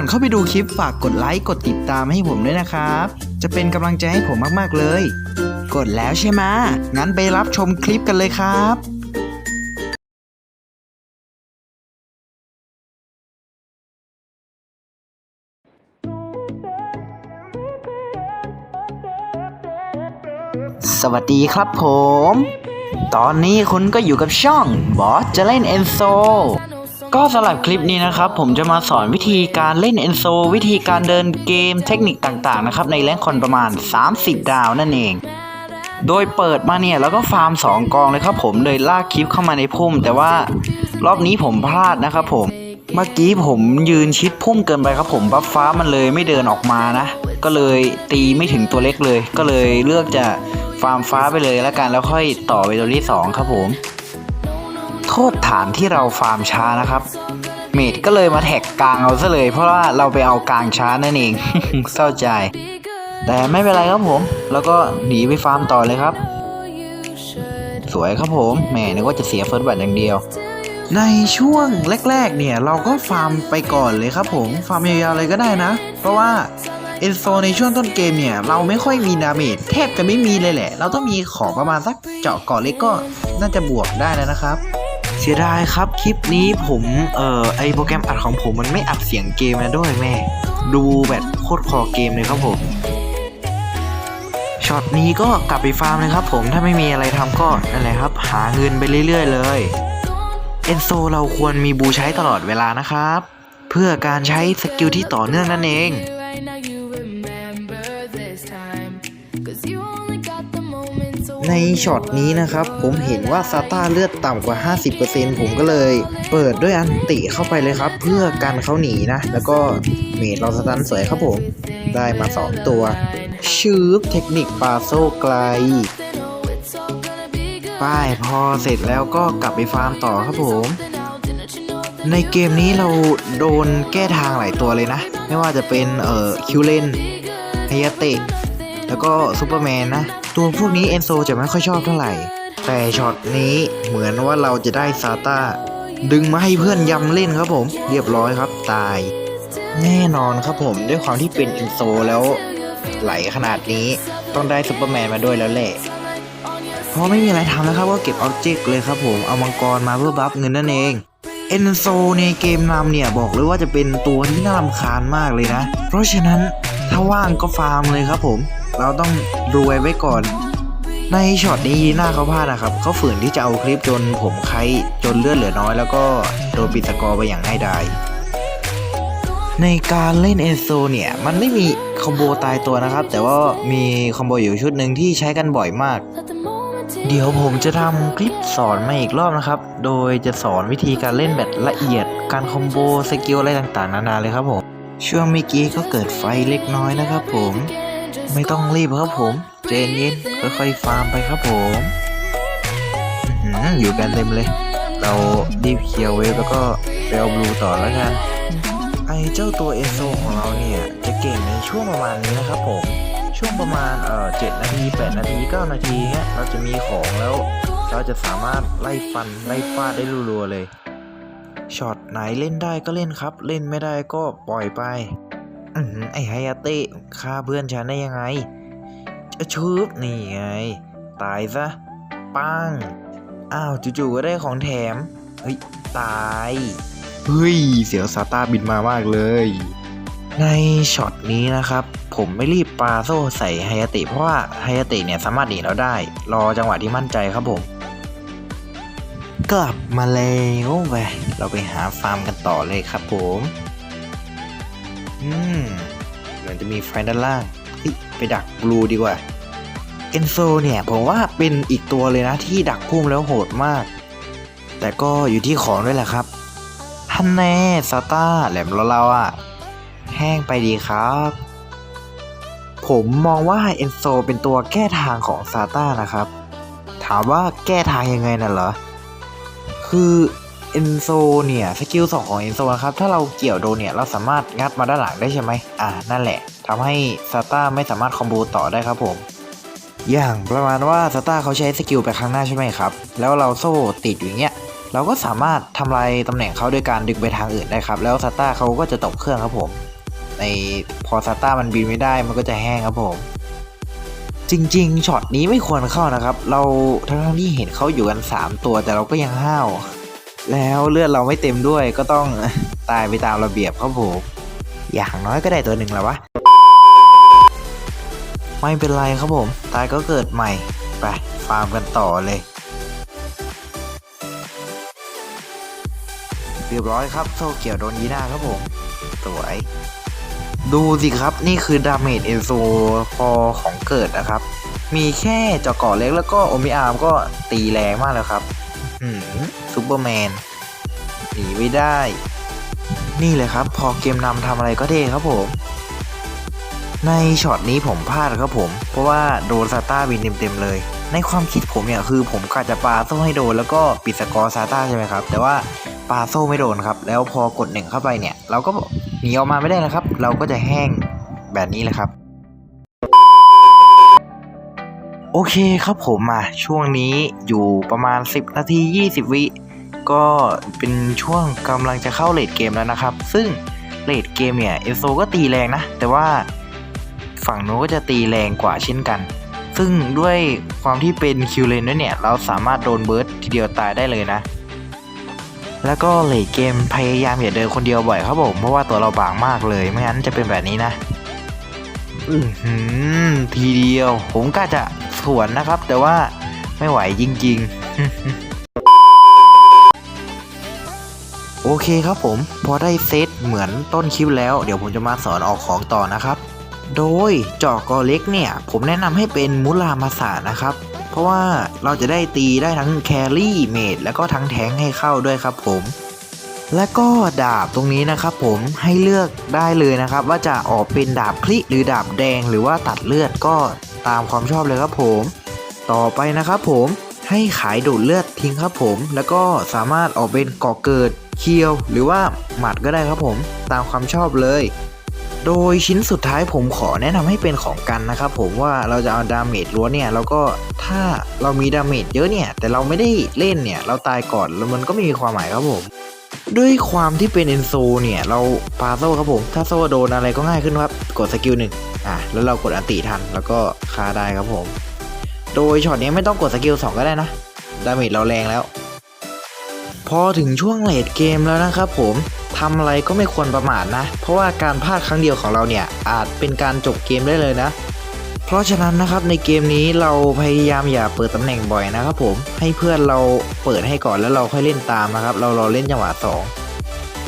ก่อนเข้าไปดูคลิปฝากกดไลค์กดติดตามให้ผมด้วยนะครับ จะเป็นกำลังใจให้ผมมากๆเลย กดแล้วใช่ไหมงั้นไปรับชมคลิปกันเลยครับสวัสดีครับผม ตอนนี้คุณก็อยู่กับช่องบอสจะเล่นเอนโซ ก็สำหรับคลิปนี้นะครับ ผมจะมาสอนวิธีการเล่นเอนโซวิธีการเดินเกมเทคนิคต่างๆนะครับในแรงคอนประมาณ 30 ดาวนั่นเอง โดยเปิดมาเนี่ยแล้วก็ฟาร์ม 2 กองเลยครับผมเลยลากคลิปเข้ามาในพุ่ม แต่ว่ารอบนี้ผมพลาดนะครับผมเมื่อกี้ผมยืนชิดพุ่มเกินไปครับผมบัฟฟ้ามันเลยไม่เดินออกมานะ ก็เลยตีไม่ถึงตัวเล็กเลย ก็เลยเลือกจะฟาร์มฟ้าไปเลยแล้วกันแล้วค่อยต่อไปตัวที่สองครับผม ษฐานที่เราฟาร์มช้านะครับ เมดก็เลยมาแท็กกลางเอาซะเลย เพราะว่าเราไปเอากลางช้านั่นเองเศร้าใจ แต่ไม่เป็นไรครับผม แล้วก็หนีไปฟาร์มต่อเลยครับ สวยครับผมแหมนึกว่าจะเสียเฟิร์สบัตอย่างเดียว ในช่วงแรก ๆ เนี่ย เราก็ฟาร์มไปก่อนเลยครับผมฟาร์มยาวๆเลยก็ได้นะ เพราะว่าเอนโซในช่วงต้นเกมเนี่ย เราไม่ค่อยมีดาเมจแทบจะไม่มีเลยแหละ เราต้องมีของประมาณสักเจาะเกาะเล็กก็น่าจะบวกได้แล้วนะครับ เสียดายครับคลิปนี้ผมเอ่อไอโปรแกรมอัดของผมมันไม่อัดเสียงเกมนะด้วยแม่ ดูแบบโคตรคอเกมเลยครับผมช็อตนี้ก็กลับไปฟาร์มเลยครับผมถ้าไม่มีอะไรทำก็นั่นแหละครับ หาเงินไปเรื่อย ๆ เลยเอนโซเราควรมีบูใช้ตลอดเวลานะครับ เพื่อการใช้สกิลที่ต่อเนื่องนั่นเอง ในช็อตนี้นะครับ ผมเห็นว่าซาต้าเลือดต่ำกว่า 50%ผมก็เลย เปิดด้วยอันติเข้าไปเลยครับ เพื่อกันเขาหนีนะ แล้วก็เมดเราสตันสวยครับผม ได้มา 2 ตัวชืบเทคนิคปาโซไกล ป้ายพอเสร็จแล้วก็กลับไปฟาร์มต่อครับผม ในเกมนี้เราโดนแก้ทางหลายตัวเลยนะ ไม่ว่าจะเป็นเอ่อคิวเลนฮยาเตะแล้วก็ซูเปอร์แมนนะ ตัวพวกนี้เอนโซจะไม่ค่อยชอบเท่าไหร่ แต่ช็อตนี้เหมือนว่าเราจะได้ซาต้าดึงมาให้เพื่อนยำเล่นครับผม เรียบร้อยครับตาย แน่นอนครับผมด้วยความที่เป็นเอนโซแล้วไหลขนาดนี้ต้องได้ซูเปอร์แมนมาด้วยแล้วแหละเพราะไม่มีอะไรทำแล้วครับก็เก็บออบเจกต์เลยครับผมเอามังกรมาเพื่อบัฟเงินนั่นเองเอนโซในเกมนำเนี่ยบอกเลยว่าจะเป็นตัวที่น่ารำคาญมากเลยนะ เพราะฉะนั้นถ้าว่างก็ฟาร์มเลยครับผม เราต้องรวยไว้ก่อน ในช็อตนี้ยีน่าเขาพลาดนะครับเขาฝืนที่จะเอาคลิปจนผมไข้จนเลือดเหลือน้อย แล้วก็โดนปิดสกอร์ไปอย่างง่ายดายในการเล่นเอนโซเนี่ยมันไม่มีคอมโบตายตัวนะครับ แต่ว่ามีคอมโบอยู่ชุดหนึ่งที่ใช้กันบ่อยมาก เดี๋ยวผมจะทำคลิปสอนมาอีกรอบนะครับ โดยจะสอนวิธีการเล่นแบบละเอียด การคอมโบสกิลอะไรต่างๆ นานาเลยครับผม ช่วงเมื่อกี้ก็เกิดไฟเล็กน้อยนะครับผม ไม่ต้องรีบครับผมเจนเย็นค่อยๆฟาร์มไปครับผมอื้อยู่กันเต็มเลย เรารีบเคลียร์เวฟแล้วก็ไปเอาบลูต่อแล้วกันไอเจ้าตัวเอโซของเราเนี่ยจะเก่งในช่วงประมาณนี้นะครับผมช่วงประมาณเอ่อเจ็ดนาทีแปดนาทีเก้านาทีเนี้ยเราจะมีของแล้ว เราจะสามารถไล่ฟันไล่ฟาดได้รัวๆเลยช็อตไหนเล่นได้ก็เล่นครับ เล่นไม่ได้ก็ปล่อยไป ไอไฮยาเตะฆ่าเพื่อนฉันได้ยังไงจะชืบนี่ไง ตายซะ ปัง อ้าวจู่ๆก็ได้ของแถม เฮ้ย ตาย เฮ้ย เสียวซาต้าบินมามากเลย ในช็อตนี้นะครับ ผมไม่รีบปาโซ่ใส่ไฮยาเตะเพราะว่าไฮยาเตะเนี่ยสามารถหนีเราได้ รอจังหวะที่มั่นใจครับผมกลับมาแล้วไปเราไปหาฟาร์มกันต่อเลยครับผม อืมเหมือนจะมีไฟด้านล่างไปดักบลูดีกว่าเอนโซเนี่ยผมว่าเป็นอีกตัวเลยนะที่ดักพุ่มแล้วโหดมาก แต่ก็อยู่ที่ของด้วยแหละครับฮันแน่ซาต้าแหลมเราๆอะ แห้งไปดีครับ ผมมองว่าเอนโซเป็นตัวแก้ทางของซาต้านะครับ ถามว่าแก้ทางยังไงน่ะเหรอ คือ เอนโซเนี่ยสกิลสองของเอนโซนะครับถ้าเราเกี่ยวโดนเนี่ยเราสามารถงัดมาด้านหลังได้ใช่ไหมอ่านั่นแหละทำให้ซาต้าไม่สามารถคอมโบต่อได้ครับผม อย่างประมาณว่าซาต้าเขาใช้สกิลไปข้างหน้าใช่ไหมครับ แล้วเราโซ่ติดอยู่างเงี้ยเราก็สามารถทำลายตำแหน่งเขาโดยการดึงไปทางอื่นได้ครับ แล้วซาต้าเขาก็จะตกเครื่องครับผม ในพอซาต้ามันบินไม่ได้มันก็จะแห้งครับผม จริงๆช็อตนี้ไม่ควรเข้านะครับ เราทั้งที่เห็นเขาอยู่กัน 3 ตัวแต่เราก็ยังห้าว แล้วเลือดเราไม่เต็มด้วยก็ต้องตายไปตามระเบียบครับผมอย่างน้อยก็ได้ตัวหนึ่งแล้ววะ ไม่เป็นไรครับผม ตายก็เกิดใหม่ ไป ฟาร์มกันต่อเลย เรียบร้อยครับ โซ่เกียวโดนยีน่าครับผม สวย ดูสิครับนี่คือดาเมจเอโซพอของเกิดนะครับ มีแค่จาะเกาะเล็กแล้วก็โอมิอาร์มก็ตีแรงมากแล้วครับ อืม ซูเปอร์แมนหนีไม่ได้ นี่เลยครับ พอเกมนำทำอะไรก็เท่ครับผม ในช็อตนี้ผมพลาดครับผม เพราะว่าโดนซาต้าบินเต็มๆเลย ในความคิดผมเนี่ยคือผมกะจะปาโซ่ให้โดนแล้วก็ปิดสกอร์ซาต้าใช่ไหมครับ แต่ว่าปาโซ่ไม่โดนครับ แล้วพอกดหนึ่งเข้าไปเนี่ย เราก็หนีออกมาไม่ได้นะครับ เราก็จะแห้งแบบนี้เลยครับโอเคครับผมอะช่วงนี้อยู่ประมาณ 10 นาที 20 วิ ก็เป็นช่วงกำลังจะเข้าเลดเกมแล้วนะครับ ซึ่งเลดเกมเนี่ยเอโซก็ตีแรงนะ แต่ว่าฝั่งโน้ก็จะตีแรงกว่าเช่นกัน ซึ่งด้วยความที่เป็นคิวเลนด้วยเนี่ย เราสามารถโดนเบิร์ดทีเดียวตายได้เลยนะ แล้วก็เลดเกมพยายามอย่าเดินคนเดียวบ่อยครับผมเพราะว่าตัวเราบางมากเลยไม่งั้นจะเป็นแบบนี้นะอืหือทีเดียว ผมก็จะสวนนะครับ แต่ว่าไม่ไหวจริง ๆ โอเคครับผม พอได้เซตเหมือนต้นคลิปแล้ว เดี๋ยวผมจะมาสอนออกของต่อนะครับ โดยเจาะกอเล็กเนี่ย ผมแนะนำให้เป็นมุลามาสานะครับ เพราะว่าเราจะได้ตีได้ทั้งแครี่เมดแล้วก็ทั้งแทงให้เข้าด้วยครับผมและก็ดาบตรงนี้นะครับผมให้เลือกได้เลยนะครับ ว่าจะออกเป็นดาบคลิหรือดาบแดงหรือว่าตัดเลือดก็ตามความชอบเลยครับผม ต่อไปนะครับผมให้ขายดูดเลือดทิ้งครับผม แล้วก็สามารถออกเป็นก่อเกิด เคียวหรือว่าหมัดก็ได้ครับผมตามความชอบเลย โดยชิ้นสุดท้ายผมขอแนะนำให้เป็นของกันนะครับผมว่าเราจะเอาดาเมจล้วนเนี่ยแล้วก็ถ้าเรามีดาเมจเยอะเนี่ย แต่เราไม่ได้เล่นเนี่ย เราตายก่อนแล้วมันก็ไม่มีความหมายครับผมด้วยความที่เป็นเอนโซเนี่ย เราปาโซ่ครับผม ถ้าโซ่โดนอะไรก็ง่ายขึ้นครับ กดสกิลหนึ่งอะแล้วเรากดอันติทันแล้วก็คาได้ครับผม โดยช็อตนี้ไม่ต้องกดสกิล2ก็ได้นะ ดาเมจเราแรงแล้ว พอถึงช่วงเลดเกมแล้วนะครับผมทำอะไรก็ไม่ควรประมาทนะ เพราะว่าการพลาดครั้งเดียวของเราเนี่ยอาจเป็นการจบเกมได้เลยนะ เพราะฉะนั้นนะครับในเกมนี้เราพยายามอย่าเปิดตำแหน่งบ่อยนะครับผมให้เพื่อนเราเปิดให้ก่อนแล้วเราค่อยเล่นตามนะครับ เรารอเล่นจังหวะสอง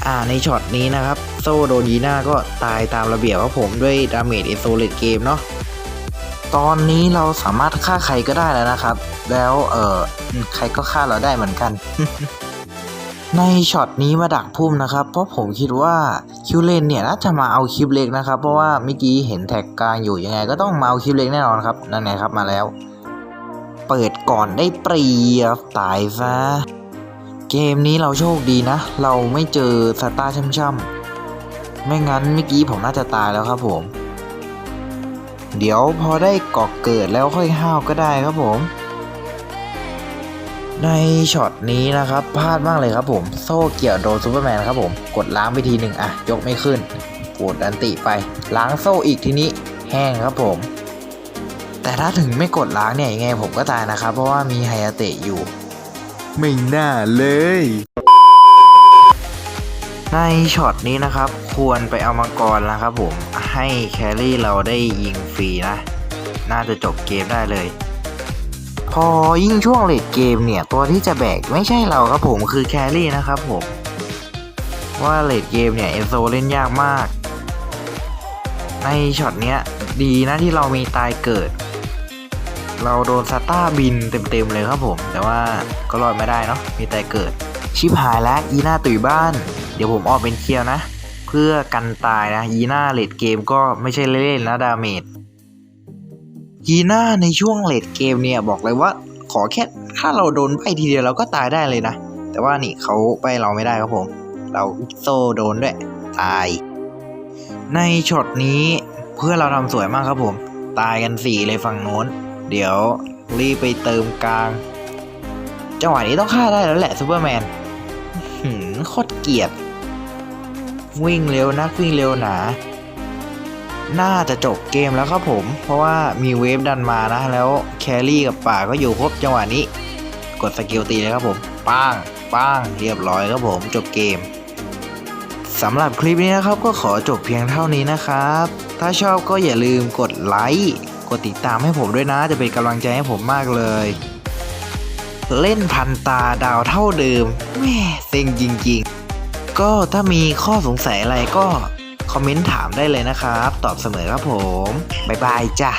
อ่าในช็อตนี้นะครับ โซโดนยีน่าก็ตายตามระเบียบครับผมด้วยดาเมจเอโซเลตเกมเนาะตอนนี้เราสามารถฆ่าใครก็ได้แล้วนะครับ แล้วเออใครก็ฆ่าเราได้เหมือนกัน ในช็อตนี้มาดักพุ่มนะครับ เพราะผมคิดว่าคิวเลนเนี่ยน่าจะมาเอาคลิปเล็กนะครับ เพราะว่าเมื่อกี้เห็นแท็กกลางอยู่ยังไง ก็ต้องมาเอาคลิปเล็กแน่นอนครับนั่นไงครับมาแล้ว เปิดก่อนได้เปรียบตายซะเกมนี้เราโชคดีนะ เราไม่เจอสตาร์ช่ำๆไม่งั้นเมื่อกี้ผมน่าจะตายแล้วครับผม เดี๋ยวพอได้กอกเกิดแล้วค่อยห้าวก็ได้ครับผม ในช็อตนี้นะครับพลาดมากเลยครับผม โซ่เกี่ยวโดนซูเปอร์แมนครับผม กดล้างไปทีหนึ่งอะ ยกไม่ขึ้นกดอันติไป ล้างโซ่อีกทีนี้แห้งครับผม แต่ถ้าถึงไม่กดล้างเนี่ยยังไงผมก็ตายนะครับ เพราะว่ามีไฮยาเตะอยู่ ไม่น่าเลย ในช็อตนี้นะครับ ควรไปเอามังกรนะครับผมให้แครี่เราได้ยิงฟรีนะ น่าจะจบเกมได้เลย พอยิ่งช่วงเลดเกมเนี่ย ตัวที่จะแบกไม่ใช่เราครับผมคือแครี่นะครับผม ว่าเลดเกมเนี่ยเอโซเล่นยากมาก ในช็อตเนี้ยดีนะที่เรามีตายเกิด เราโดนซาต้าบินเต็มๆเลยครับผม แต่ว่าก็รอดไม่ได้เนาะมีตายเกิด ชิบหายแล้วยีน่าตุยบ้าน เดี๋ยวผมออกเป็นเคียวนะ เพื่อกันตายนะยีน่าเลดเกมก็ไม่ใช่เล่นๆนะดาเมจ ยีน่าในช่วงเลดเกมเนี่ยบอกเลยว่าขอแค่ถ้าเราโดนใบทีเดียวเราก็ตายได้เลยนะ แต่ว่านี่เขาใบเราไม่ได้ครับผม เราโซ่โดนด้วย ตาย ในช็อตนี้เพื่อเราทำสวยมากครับผม ตายกันสี่เลยฝั่งโน้น เดี๋ยวรีบไปเติมกลาง จังหวะนี้ต้องฆ่าได้แล้วแหละซูเปอร์แมนหืมโคตรเกลียด วิ่งเร็วนักวิ่งเร็วหนา น่าจะจบเกมแล้วครับผม เพราะว่ามีเวฟดันมานะ แล้วแครี่กับป่าก็อยู่ครบจังหวะนี้ กดสกิลตีเลยครับผมป้างป้างเรียบร้อยครับผมจบเกมสำหรับคลิปนี้นะครับก็ขอจบเพียงเท่านี้นะครับ ถ้าชอบก็อย่าลืมกดไลค์กดติดตามให้ผมด้วยนะจะเป็นกำลังใจให้ผมมากเลย เล่นพันตาดาวเท่าเดิมแม่เซ็งจริง ๆ ก็ถ้ามีข้อสงสัยอะไรก็ คอมเมนต์ถามได้เลยนะครับ ตอบเสมอครับผม บ๊ายบายจ้ะ